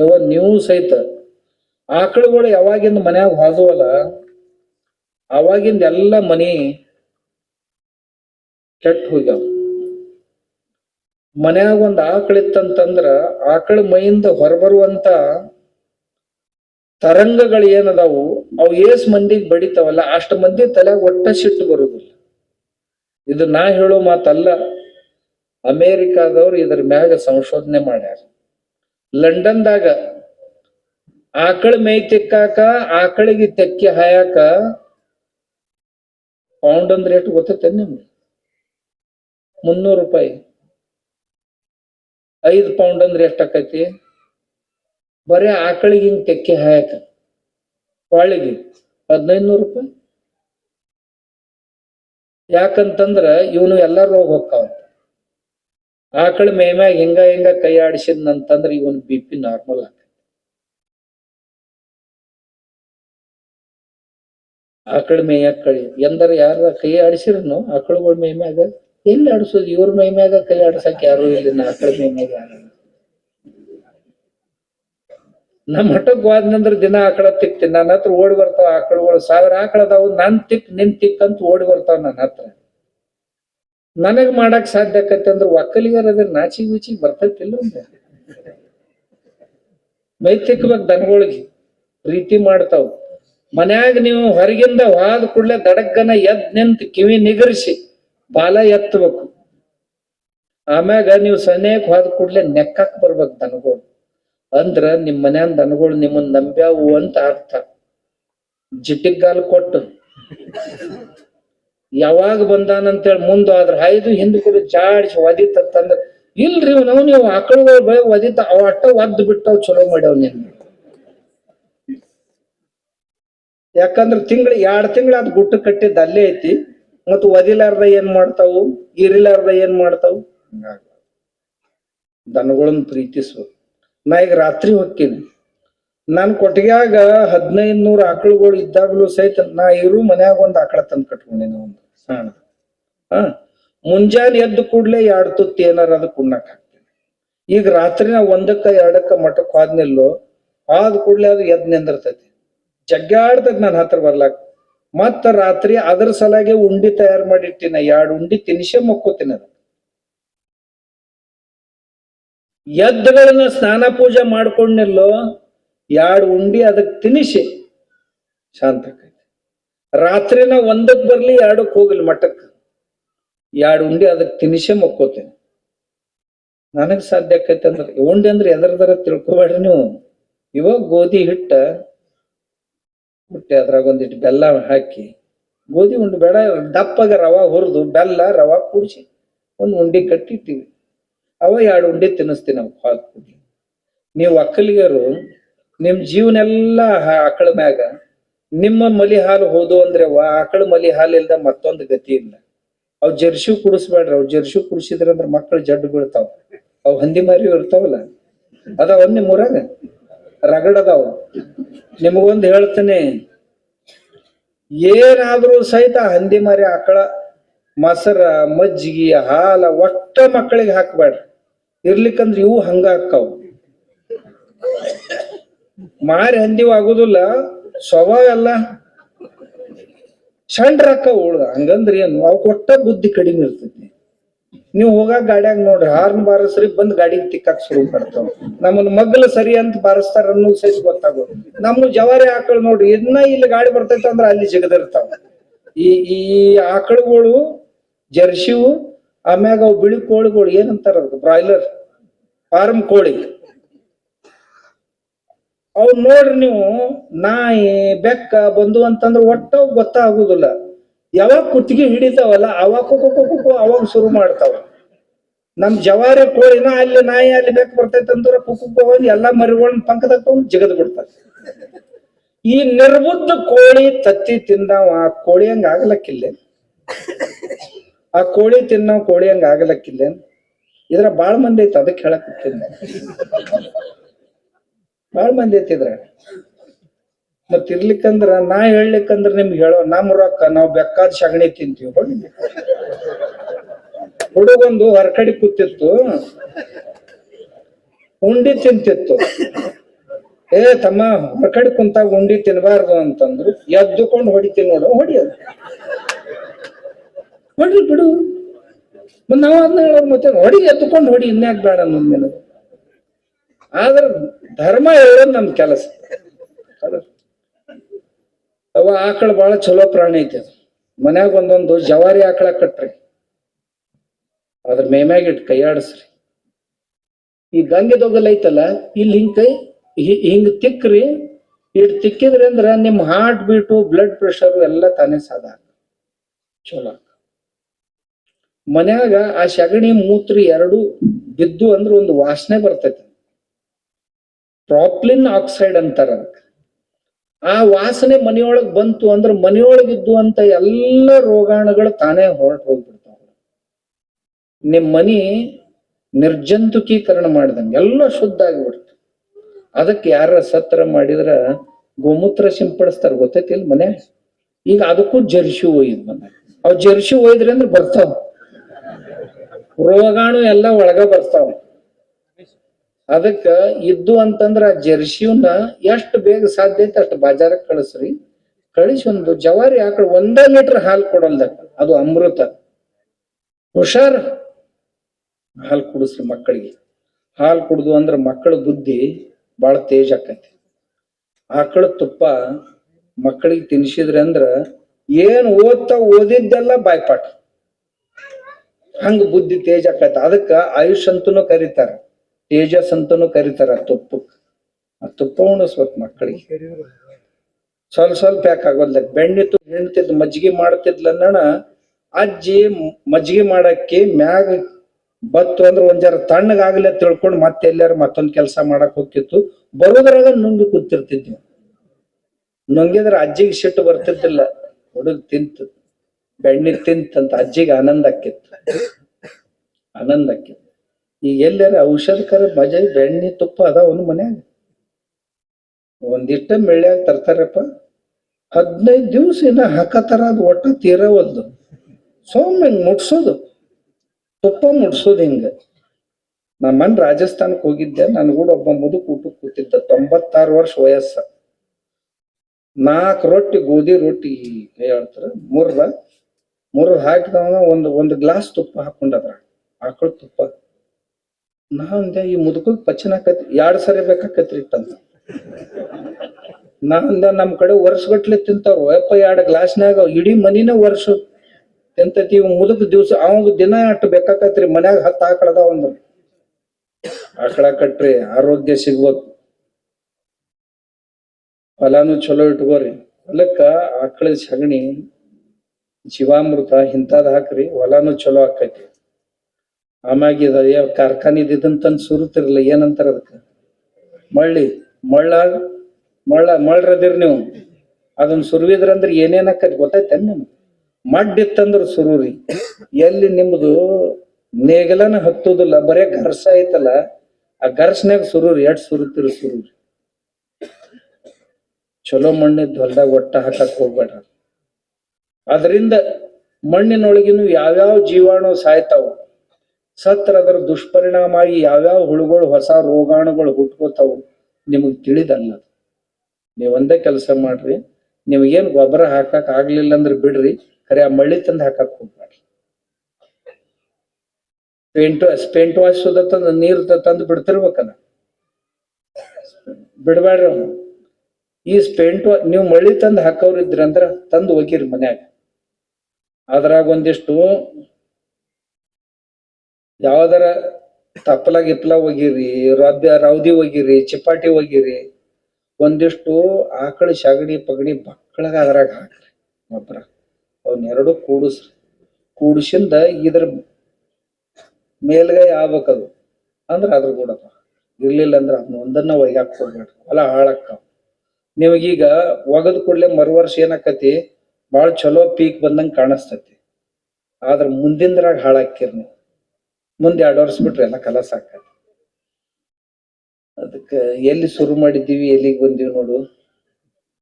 ಯಾವ ನೀವು ಸಹಿತ ಆಕಳುಗಳು ಯಾವಾಗಿಂದ ಮನ್ಯಾಗ ಹಾದುವಲ್ಲ ಅವಾಗಿಂದ ಎಲ್ಲ ಮನಿ ಕೆಟ್ಟ ಹೋಗ್ಯಾವ. ಮನ್ಯಾಗ ಒಂದ್ ಆಕಳಿತ್ತಂತಂದ್ರ ಆಕಳ ಮೈಯಿಂದ ಹೊರಬರುವಂತ ತರಂಗಗಳು ಏನದಾವು, ಅವು ಏಸ್ ಮಂದಿಗೆ ಬಡಿತಾವಲ್ಲ, ಅಷ್ಟ ಮಂದಿ ತಲೆಯಾಗ ಒಟ್ಟ ಸಿಟ್ಟು ಬರುದಿಲ್ಲ. ಇದು ನಾ ಹೇಳೋ ಮಾತಲ್ಲ, ಅಮೇರಿಕಾದವ್ರು ಇದ್ರ ಮ್ಯಾಗ ಸಂಶೋಧನೆ ಮಾಡ್ಯಾರ. ಲಂಡನ್ದಾಗ ಆಕಳ ಮೈ ತಿಕ್ಕಾಕ, ಆಕಳಿಗೆ ತೆಕ್ಕಿ ಹಾಯಾಕ ಪೌಂಡ್ ಅಂದ್ರೆ ಎಷ್ಟು ಗೊತ್ತೈತೆ ನಿಮ್ಗೆ? ಮುನ್ನೂರು ರೂಪಾಯಿ. ಐದು ಪೌಂಡ್ ಅಂದ್ರೆ ಎಷ್ಟು ಆಕೈತಿ? ಬರೀ ಆಕಳಿಗೆ ಹಿಂಗ್ ತೆಕ್ಕಿ ಹಾಯಕ. ಹದಿನೈದು ನೂರು ರೂಪಾಯಿ. ಯಾಕಂತಂದ್ರ ಇವನು ಎಲ್ಲ ರೋಗ ಹೋಗ್ತಾವ. ಆಕಳ ಮೇಮ್ಯಾಗ ಹಿಂಗ ಹಿಂಗ ಕೈ ಆಡಿಸಿದ್ನಂತಂದ್ರ ಇವನ್ ಬಿ ಪಿ ನಾರ್ಮಲ್ ಆಗ ಆಕಳ ಮೇಯಾಗ ಕಳಿ ಎಂದರ ಯಾರ ಕೈ ಆಡಿಸಿರ್ನು ಆಕಳುಗಳ ಮೇಮ್ಯಾಗ ಎಲ್ಲಿ ಆಡಿಸೋದು? ಇವ್ರ ಮೇಮ್ಯಾಗ ಕೈ ಆಡ್ಸಕ್ ಯಾರು ಇಲ್ಲ ಆಕಳ ಮೇಮ್ಯಾಗ ಯಾರು ನಮ್ಮ ಹಟ್ಟಕ್ ಹೋದ್ನಂದ್ರ ದಿನ ಆಕಳ ತಿಕ್ತೀನಿ ನನ್ನ ಹತ್ರ ಓಡಿ ಬರ್ತಾವ ಆಕಳುಗಳು. ಸಾವಿರ ಆಕಳ ನನ್ ತಿಕ್, ನಿನ್ ತಿಕ್ ಅಂತ ಓಡಿ ಬರ್ತಾವ ನನ್ನ ಹತ್ರ. ನನಗ್ ಮಾಡಕ್ ಸಾಧ್ಯ ಆಕತ್ತೆ ಅಂದ್ರ ಒಕ್ಕಲಿಗರ ಅದ್ರ ನಾಚಿ ಬೀಚಿಗ್ ಬರ್ತೈತಿಲ್ಲ ನೈತಿಕವಾಗಿ ತಿಕ್ಬೇಕ್ ದನಗಳಿಗೆ ಪ್ರೀತಿ ಮಾಡ್ತಾವ್. ಮನ್ಯಾಗ ನೀವು ಹೊರಗಿಂದ ಹಾದ್ ಕೂಡ್ಲೆ ದಡಗ್ಗನ ಎದ್ ನಿಂತ ಕಿವಿ ನಿಗರಿಸಿ ಬಾಲ ಎತ್ತಬೇಕು. ಆಮ್ಯಾಗ ನೀವು ಸನೇಕ್ ಹಾದ್ ಕೂಡ್ಲೆ ನೆಕ್ಕಕ್ ಬರ್ಬೇಕು ದನಗಳು. ಅಂದ್ರ ನಿಮ್ ಮನ್ಯಾನ ದನಗಳು ನಿಮ್ಮನ್ ನಂಬ್ಯಾವು ಅಂತ ಅರ್ಥ. ಜಿಟ್ಟಿಗಾಲ್ ಕೊಟ್ಟು. ಯಾವಾಗ ಬಂದಾನಂತೇಳಿ ಮುಂದ ಆದ್ರ ಐದು ಹಿಂದ್ ಕೂಡ ಜಾಡಿಸಿ ಒದಿತಂದ್ರ ಇಲ್ರಿ ನಾವು ನೀವು ಆಕಳುಗಳು ಒದಿತ ಅವ ಅಟ್ಟ ಒದ್ದು ಬಿಟ್ಟವ್ ಚಲೋ ಮಾಡ್ಯಾವ ನಿನ್. ಯಾಕಂದ್ರ ತಿಂಗಳ, ಎರಡ್ ತಿಂಗಳ ಅದ್ ಗುಟ್ಟು ಕಟ್ಟಿದ್ ಅಲ್ಲೇ ಐತಿ. ಮತ್ತ ಒದಿಲಾರ್ದ ಏನ್ ಮಾಡ್ತಾವು? ಇರಿಲಾರ್ದ ಏನ್ ಮಾಡ್ತಾವು? ದನಗಳನ್ನ ಪ್ರೀತಿಸ್ಬೇಕು ನಾ ಈಗ ರಾತ್ರಿ ಹೋಗ್ತೀನಿ ನಾನ್ ಕೊಟ್ಟಿಗ್ಯಾಗ ಹದಿನೈದು ನೂರು ಆಕಳುಗಳು ಇದ್ದಾಗ್ಲೂ ಸಹಿತ ನಾ ಇರು ಮನ್ಯಾಗ ಒಂದ್ ಆಕಳ ತಂದ್ ಕಟ್ಕೊಂಡಿನ ಒಂದು ಹಾ. ಮುಂಜಾನೆ ಎದ್ದು ಕೂಡ್ಲೆ ಎರಡ್ ತುತ್ತಿ ಏನಾರ ಅದಕ್ಕೆ ಉಣ್ಣಕ್ ಹಾಕ್ತೇನೆ. ಈಗ ರಾತ್ರಿನ ಒಂದಕ್ಕ ಎರಡಕ್ಕ ಮಠಕ್ ಹೋದ್ನಿಲ್ಲೋ ಆದ ಕೂಡ್ಲೆ ಅದು ಎದ್ ನಿಂದಿರ್ತೈತಿ. ಜಗ್ಗಾಡ್ತೈತಿ ನನ್ನ ಹತ್ರ ಬರ್ಲಾಕ. ಮತ್ತ ರಾತ್ರಿ ಅದ್ರ ಸಲಾಗೆ ಉಂಡಿ ತಯಾರು ಮಾಡಿಟ್ಟಿನ. ಎರಡು ಉಂಡಿ ತಿನ್ಸೆ ಮಕ್ಕೋತೀನಿ ಅದ ಎದ್ದುಗಳನ್ನ ಸ್ನಾನ ಪೂಜೆ ಮಾಡ್ಕೊಂಡ್ನಿಲ್ಲೋ ಎರಡು ಉಂಡಿ ಅದಕ್ಕೆ ತಿನಿಸಿ ಶಾಂತ ಆಕೈತಿ ರಾತ್ರಿನ ಒಂದಕ್ಕೆ ಬರ್ಲಿ, ಎರಡಕ್ ಹೋಗಲಿ ಮಠಕ್ಕೆ ಎರಡು ಉಂಡಿ ಅದಕ್ಕೆ ತಿನಿಸೇ ಮಕ್ಕೋತೇನೆ. ನನಗ್ ಸಾಧ್ಯ ಆಕೈತೆ ಅಂದ್ರೆ ಉಂಡೆ ಅಂದ್ರೆ ಎದರ್ದರ ತಿಳ್ಕೊಬೇಡ್ರಿ ನೀವು. ಇವಾಗ ಗೋಧಿ ಹಿಟ್ಟ, ಬಿಟ್ಟೆ ಅದ್ರಾಗ ಒಂದಿಟ್ಟು ಬೆಲ್ಲ ಹಾಕಿ, ಗೋಧಿ ಉಂಡೆ ಬೇಡ, ದಪ್ಪಗೆ ರವಾ ಹುರಿದು, ಬೆಲ್ಲ, ರವಾ ಕೂಡಿಸಿ, ಒಂದು ಉಂಡೆ ಕಟ್ಟಿಟ್ಟಿವಿ ಅವ ಎರಡು ಉಂಡೆ ತಿನ್ನಿಸ್ತೀನಿ ನಾವು ಕೂಡ್ಲಿ. ನೀವು ಒಕ್ಕಲಿಗರು ನಿಮ್ ಜೀವನೆಲ್ಲ ಆಕಳ ಮ್ಯಾಗ ನಿಮ್ಮ ಮಲಿ ಹಾಲು ಹೋದು ಅಂದ್ರೆ ಆಕಳ ಮಲಿ ಹಾಲು ಇಲ್ದ ಮತ್ತೊಂದು ಗತಿ ಇಲ್ಲ. ಅವ್ ಜರ್ಸಿ ಕುಡಿಸ್ಬೇಡ್ರಿ, ಅವ್ ಜರ್ಸಿ ಕುಡಿಸಿದ್ರೆ ಅಂದ್ರ ಮಕ್ಕಳು ಜಡ್ಡು ಬೀಳ್ತಾವ. ಅವ್ ಹಂದಿ ಮಾರಿ ಇರ್ತಾವಲ್ಲ ಅದಾವ ನಿಮ್ ಊರಾಗ? ರಗಡ್ ನಿಮಗೊಂದು ಹೇಳ್ತೀನಿ, ಏನಾದ್ರೂ ಸಹಿತ ಹಂದಿ ಮಾರಿ ಆಕಳ ಮೊಸರ, ಮಜ್ಜಿಗೆ, ಹಾಲ ಒಟ್ಟ ಮಕ್ಕಳಿಗೆ ಹಾಕ್ಬೇಡ್ರಿ. ಇರ್ಲಿಕ್ಕಂದ್ರ ಇವು ಹಂಗ ಹಾಕ್ತಾವ ಮಾರಿ ಹಂದಿವ್ ಆಗುದಿಲ್ಲ ಸ್ವಭಾವ ಎಲ್ಲ ಸಣ್ಣ ರೊಕ್ಕ ಉಳ್ದ. ಹಂಗಂದ್ರೆ ಏನು? ಅವ್ ಕೊಟ್ಟ ಬುದ್ಧಿ ಕಡಿಮೆ ಇರ್ತೈತಿ. ನೀವು ಹೋಗಾಕ ಗಾಡ್ಯಾಗ ನೋಡ್ರಿ, ಹಾರ್ನ್ ಬಾರಸ್ರಿ ಬಂದ್ ಗಾಡಿಗೆ ತಿಕ್ಕಾಕ್ ಶುರು ಮಾಡ್ತಾವ. ನಮ್ಮನ್ನ ಮಗ್ಲ ಸರಿ ಅಂತ ಬಾರಿಸ್ತಾರ ಅನ್ನೋದು ಸಹಿತ ಗೊತ್ತಾಗೋದು. ನಮ್ಮ ಜವಾರಿ ಆಕಳು ನೋಡ್ರಿ ಇನ್ನ ಇಲ್ಲಿ ಗಾಡಿ ಬರ್ತೈತೆ ಅಂದ್ರೆ ಅಲ್ಲಿ ಜಗದಿರ್ತಾವ. ಈ ಈ ಆಕಳುಗಳು ಜರ್ಸಿವು ಆಮ್ಯಾಗ ಅವು ಬಿಳಿ ಕೋಳಿಗಳು ಏನಂತಾರ ಬ್ರಾಯ್ಲರ್, ಫಾರ್ಮ್ ಕೋಳಿ. ಅವ್ ನೋಡ್ರಿ ನೀವು, ನಾಯಿ, ಬೆಕ್ಕ ಬಂದು ಅಂತಂದ್ರೆ ಒಟ್ಟ ಗೊತ್ತಾಗುದಿಲ್ಲ. ಯಾವಾಗ ಕುತ್ತಿಗೆ ಹಿಡಿತಾವಲ್ಲ, ಅವಾಗ ಅವಾಗ ಶುರು ಮಾಡ್ತಾವ. ನಮ್ ಜವಾರಿ ಕೋಳಿನ ಅಲ್ಲಿ ನಾಯಿ ಅಲ್ಲಿ ಬೆಕ್ಕ ಬರ್ತೈತೆ ಅಂದ್ರೆ ಕುಕು ಕುಕು ಹೋಗಿ ಎಲ್ಲಾ ಮರಿಗಳನ್ನ ಪಂಕದಾಗ ತಗೊಂಡು ಜಿಗದ್ ಬಿಡ್ತಾರೆ. ಈ ನಿರ್ಬುದ್ಧ ಕೋಳಿ ತತ್ತಿ ತಿಂದಾವ, ಆ ಕೋಳಿ ಹಂಗ ಆಗ್ಲಕ್ಕಿಲ್ಲ. ಆ ಕೋಳಿ ತಿನ್ನವ್ ಕೋಳಿ ಹಂಗ ಆಗ್ಲಕ್ಕಿಲ್ಲ. ಇದ್ರ ಬಾಳ ಮಂದಿ ಐತಿ ಅದಕ್ಕೆ ಹೇಳಕ್ ಬಾಳ ಮಂದಿ ಐತಿ ಇದ್ರ ಮತ್ ಇರ್ಲಿಕ್ಕಂದ್ರ ನಾ ಹೇಳ್ಲಿಕ್ಕಂದ್ರ ನಿಮ್ಗೆ ಹೇಳೋ ನಮ್ ರೊಕ್ಕ ನಾವ್ ಬೆಕ್ಕಾದ ಸಗಣಿ ತಿಂತೀವಿ. ಹೊಡಿ. ಹುಡುಗೊಂದು ಹೊರಕಡಿ ಕೂತಿತ್ತು. ಉಂಡಿ ತಿಂತಿತ್ತು. ಏ ತಮ್ಮ, ಹೊರಕಡೆ ಕುಂತಾಗ ಉಂಡಿ ತಿನ್ಬಾರ್ದು ಅಂತಂದ್ರು. ಎದ್ದುಕೊಂಡು ಹೊಡಿತೀನಿ ನೋಡು, ಹೊಡಿಯೋದು. ಹೊಡ್ರಿ ಬಿಡು. ಮತ್ತ ನಾವ್ ಅದನ್ನ ಹೇಳೋರ್ ಮತ್ತೆ ಹೊಡಿ, ಎದ್ದುಕೊಂಡು ಹೊಡಿ, ಇನ್ಯಾಕ್ ಬೇಡ ನಿನಗೆ ಆದ್ರ ಧರ್ಮ ಹೇಳೋದು ನಮ್ ಕೆಲಸ? ಅವ ಆಕಳ ಬಹಳ ಚಲೋ ಪ್ರಾಣಿ ಐತಿ ಅದು. ಮನ್ಯಾಗ ಒಂದೊಂದು ಜವಾರಿ ಆಕಳ ಕಟ್ರಿ. ಅದ್ರ ಮೇಮ್ಯಾಗ ಇಟ್ಟು ಕೈಯಾಡಿಸ್ರಿ ಈ ಗಂಗೆ ದೊಗಲ್ ಐತಲ್ಲ, ಇಲ್ಲಿ ಹಿಂಗ್ ಕೈ ಹಿಂಗ್ ತಿಕ್ಕ್ರಿ ಇಟ್ ತಿಕ್ಕಿದ್ರಿ ಅಂದ್ರ ನಿಮ್ ಹಾರ್ಟ್ ಬೀಟು ಬ್ಲಡ್ ಪ್ರೆಷರ್ ಎಲ್ಲ ತಾನೇ ಸಾಧ ಚಲೋ ಮನ್ಯಾಗ ಆ ಸಗಣಿ ಮೂತ್ರಿ ಎರಡು ಬಿದ್ದು ಅಂದ್ರ ಒಂದು ವಾಸನೆ ಬರ್ತೈತಿ. ಪ್ರಾಪ್ಲಿನ್ ಆಕ್ಸೈಡ್ ಅಂತಾರ ಆ ವಾಸನೆ ಮನೆಯೊಳಗ್ ಬಂತು ಅಂದ್ರೆ ಮನೆಯೊಳಗಿದ್ದು ಅಂತ ಎಲ್ಲ ರೋಗಾಣುಗಳು ತಾನೇ ಹೊರಟು ಹೋಗ್ಬಿಡ್ತಾವ. ನಿಮ್ ಮನಿ ನಿರ್ಜಂತುಕೀಕರಣ ಮಾಡಿದಂಗೆ ಎಲ್ಲ ಶುದ್ಧ ಆಗಿಬಿಡ್ತು. ಅದಕ್ಕೆ ಯಾರ ಸತ್ರ ಮಾಡಿದ್ರ ಗೋಮೂತ್ರ ಸಿಂಪಡಿಸ್ತಾರ ಗೊತ್ತೈತಿ ಇಲ್ಲಿ ಮನೆ ಈಗ ಅದಕ್ಕೂ ಜರ್ಸಿ ಒಯ್ದ್ ಬಂದ. ಅವ್ ಜರ್ಸಿ ಒಯ್ದ್ರಿ ಅಂದ್ರೆ ಬರ್ತಾವ. ರೋಗಾಣು ಎಲ್ಲ ಒಳಗ ಬರ್ತಾವ. ಅದಕ್ಕ ಇದ್ದು ಅಂತಂದ್ರ ಆ ಜರ್ಸಿವನ್ನ ಎಷ್ಟು ಬೇಗ ಸಾಧ್ಯ ಐತೆ ಅಷ್ಟು ಬಾಜಾರಕ್ಕೆ ಕಳಿಸ್ರಿ. ಕಳಿಸಿ ಒಂದು ಜವಾರಿ ಆಕಳ ಒಂದ ಲೀಟರ್ ಹಾಲು ಕೊಡಲ್ದ ಅದು ಅಮೃತ. ಹುಷಾರ್ ಹಾಲು ಕುಡಿಸ್ರಿ ಮಕ್ಕಳಿಗೆ. ಹಾಲು ಕುಡ್ದು ಅಂದ್ರ ಮಕ್ಕಳ ಬುದ್ಧಿ ಬಹಳ ತೇಜ್ ಆಕೈತಿ. ಆಕಳ ತುಪ್ಪ ಮಕ್ಕಳಿಗೆ ತಿನ್ಸಿದ್ರಿ ಅಂದ್ರ ಏನ್ ಓದ್ತಾ ಓದಿದ್ದೆಲ್ಲ ಬಾಯ್ಪಾಠ. ಹಂಗ ಬುದ್ಧಿ ತೇಜ್ ಆಕೈತಿ. ಅದಕ್ಕ ಆಯುಷ್ ಅಂತೂ ಕರೀತಾರ. ತೇಜಸ್ ಅಂತನೂ ಕರೀತಾರ ಆ ತುಪ್ಪಕ್. ಆ ತುಪ್ಪ ಉಣಿಸ್ಬೇಕು ಮಕ್ಕಳಿಗೆ. ಸ್ವಲ್ಪ ಸ್ವಲ್ಪ ಯಾಕೆ ಆಗೋದ್ಲ ಬೆಣ್ಣೆ ತುಪ್ಪ ಹೆಣ್ತಿದ್ ಮಜ್ಜಿಗೆ ಮಾಡ್ತಿದ್ಲನ್ನಣ ಅಜ್ಜಿ ಮಜ್ಜಿಗೆ ಮಾಡಕ್ಕೆ ಮ್ಯಾಗ ಬತ್ತು ಅಂದ್ರೆ ಒಂದ್ಯಾರ ತಣ್ಣಗಾಗಲೇ ತಿಳ್ಕೊಂಡು ಮತ್ತೆ ಎಲ್ಲಾರು ಮತ್ತೊಂದು ಕೆಲಸ ಮಾಡಕ್ ಹೋಗ್ತಿತ್ತು. ಬರೋದ್ರಾಗ ನುಂಗಿ ಕೂತಿರ್ತಿದ್ವಿ. ನುಂಗಿದ್ರೆ ಅಜ್ಜಿಗೆ ಸಿಟ್ಟು ಬರ್ತಿದ್ದಿಲ್ಲ. ಹುಡುಗ ತಿಂತ, ಬೆಣ್ಣೆ ತಿಂತಂತ ಅಜ್ಜಿಗೆ ಆನಂದ ಆಕ್ಕಿತ್ತು. ಆನಂದ ಆಕ್ಕಿತ್ತು. ಈಗ ಎಲ್ಲಾರ ಔಷಧಕರ ಮಜ ಬೆಣ್ಣೆ ತುಪ್ಪ ಅದಾವನು ಮನ್ಯಾಗ? ಒಂದಿಷ್ಟ ಮೇಳ್ಯಾಗ ತರ್ತಾರಪ್ಪ. ಹದಿನೈದು ದಿವ್ಸ ಇನ್ನ ಹಾಕತಾರ ಅದು ಒಟ್ಟ ತೀರವಲ್ದು ಸೌಮ್ಯ ಮುಟ್ಸೋದು. ತುಪ್ಪ ಮುಟ್ಸೋದು ಹಿಂಗ. ನಾ ಮನ್ ರಾಜಸ್ಥಾನಕ್ ಹೋಗಿದ್ದೆ. ನನ್ ಕೂಡ ಒಬ್ಬ ಮುದುಕ್ ಊಟಕ್ಕೆ ಕೂತಿದ್ದ. ತೊಂಬತ್ತಾರು ವರ್ಷ ವಯಸ್ಸ. ನಾಲ್ಕು ರೊಟ್ಟಿ, ಗೋಧಿ ರೊಟ್ಟಿ ಹೇಳ್ತಾರ. ಮುರ್ರ ಮುರ್ರ ಹಾಕಿದವನ ಒಂದು ಒಂದು ಗ್ಲಾಸ್ ತುಪ್ಪ ಹಾಕೊಂಡದ್ರ. ಆಕಳ ತುಪ್ಪ. ನಾ ಅಂದೆ ಈ ಮುದುಕು ಪಚನ ಆಕತಿ ಎರಡ್ ಸರಿ ಬೇಕಾಕತ್ರಿ ತಂದ ನಾ ಅಂದ ನಮ್ ಕಡೆ ವರ್ಷಗಟ್ಲೆ ತಿಂತಾವ್ರು ಅಪ್ಪ ಎರಡ್ ಗ್ಲಾಸ್ನ್ಯಾಗ ಇಡೀ ಮನಿನ ವರ್ಷ ತಿಂತೈತಿ, ಇವ್ ಮುದುಕ ದಿವ್ಸ ಅವಂಗ ದಿನ ಅಟ್ಟು ಬೇಕಾಕತ್ರಿ, ಮನ್ಯಾಗ ಹತ್ತು ಆಕಳದ ಅಂದ್ರ. ಆಕಳ ಕಟ್ರಿ, ಆರೋಗ್ಯ ಸಿಗ್ಬೇಕು. ಫಲಾನು ಚಲೋ ಇಟ್ಕೋರಿ. ಹೊಲಕ್ಕ ಆಕಳ ಸಗಣಿ, ಜೀವಾಮೃತ ಇಂಥದ್ ಹಾಕ್ರಿ, ಹೊಲಾನು ಚಲೋ ಆಕೈತಿ. ಆಮ್ಯಾಗ ಇದ ಕಾರ್ಖಾನೆ ಇದನ್ನ ತಂದು ಸುರುತ್ತಿರಲ್ಲ ಏನಂತಾರ ಅದಕ್ಕ? ಮಳ್ಳಿ, ಮಳ್ಳ ಮಳ್ಳ, ಮಳ್ರದಿರ್ ನೀವು. ಅದನ್ನ ಸುರುವಿದ್ರಂದ್ರ ಅಂದ್ರೆ ಆಕೈತಿ ಗೊತ್ತೈತೇನ್ ನಿಮ್ಗೆ? ಮಡ್ಡಿತ್ತಂದ್ರ ಸುರುರಿ. ಎಲ್ಲಿ ನಿಮ್ದು ನೇಗಲನ ಹತ್ತುದಿಲ್ಲ, ಬರೇ ಘರ್ಷ ಐತಲ್ಲ, ಆ ಗರ್ಸನ್ಯಾಗ ಸುರೂರಿ ಎಡ್ ಸುರುತ್ತಿರಿ ಸುರೂರಿ? ಚಲೋ ಮಣ್ಣಿದ್ ಹೊಲ್ದಾಗ ಒಟ್ಟ ಹಾಕಕ್ ಹೋಗ್ಬೇಡ್ರ ಅದರಿಂದ ಮಣ್ಣಿನೊಳಗಿನ ಯಾವ್ಯಾವ ಜೀವಾಣು ಸಾಯ್ತಾವ? ಸತ್ರ ಅದರ ದುಷ್ಪರಿಣಾಮ ಆಗಿ ಯಾವ್ಯಾವ ಹುಳುಗಳು, ಹೊಸ ರೋಗಾಣುಗಳು ಹುಟ್ಕೋತಾವು ನಿಮಗ್ ತಿಳಿದಲ್ಲ ನೀವೊಂದೇ ಕೆಲಸ ಮಾಡ್ರಿ, ನಿಮಗೇನ್ ಗೊಬ್ಬರ ಹಾಕಕ್ ಆಗ್ಲಿಲ್ಲ ಅಂದ್ರೆ ಬಿಡ್ರಿ, ಖರೆ ಆ ಮಳ್ಳಿ ತಂದು ಹಾಕಕ್ ಹೋಗ್ಬೇಡ್ರಿ ಪೇಂಟ್ ಪೇಂಟ್ ವಾಶ್ ತಂದು, ನೀರು ತಂದು ಬಿಡ್ತಿರ್ಬೇಕಲ್ಲ. ಬಿಡ್ಬೇಡ್ರಿ ಅವನು. ಈ ಪೇಂಟ್ ನೀವು ಮಳ್ಳಿ ತಂದ್ ಹಾಕೋರಿದ್ರಿ ಅಂದ್ರ ತಂದು ಹೋಗಿರಿ ಮನ್ಯಾಗ. ಅದ್ರಾಗ ಒಂದಿಷ್ಟು ಯಾವ್ದಾರ ತಪ್ಪಲ ಗಿಪ್ಲ ಒಗಿರಿ ರಬ್ಬ ರೌದಿ ಒಗಿರಿ ಚಿಪಾಟಿ ಒಗಿರಿ ಒಂದಿಷ್ಟು ಆಕಳ ಸಗಣಿ ಪಗಣಿ ಬಕ್ಕಳಗ ಅದ್ರಾಗ ಹಾಕ್ರಿ ಗೊಬ್ಬರ ಅವನ್ನೆರಡು ಕೂಡಿಸ್ರಿ. ಕೂಡಿಸಿಂದ ಇದ್ರ ಮೇಲ್ಗೈ ಆಗ್ಬೇಕದು. ಅಂದ್ರ ಅದ್ರ ಕೂಡ ಇರ್ಲಿಲ್ಲ ಅಂದ್ರ ಅದನ್ನ ಒಂದನ್ನ ಒಯ್ಯಾಕ್ ಹೋಗ್ಬೇಡ್ರಿ. ಹೊಲ ಹಾಳಕ್ಕ ನಿಮಗೀಗ ಒಗದ್ ಕೂಡ್ಲೆ ಮರು ವರ್ಷ ಏನಾಕತಿ ಭಾಳ ಚಲೋ ಪೀಕ್ ಬಂದಂಗ ಕಾಣಿಸ್ತತಿ. ಆದ್ರ ಮುಂದಿನದ್ರಾಗ ಹಾಳಾಕಿರ್ ನೀವು. ಮುಂದ್ ಎರಡು ವರ್ಷ ಬಿಟ್ರೆ ಎಲ್ಲ ಕಲಸ ಸಾಕ ಅದಕ್ಕೆ ಎಲ್ಲಿ ಶುರು ಮಾಡಿದ್ದೀವಿ ಎಲ್ಲಿಗೆ ಬಂದೀವಿ ನೋಡು.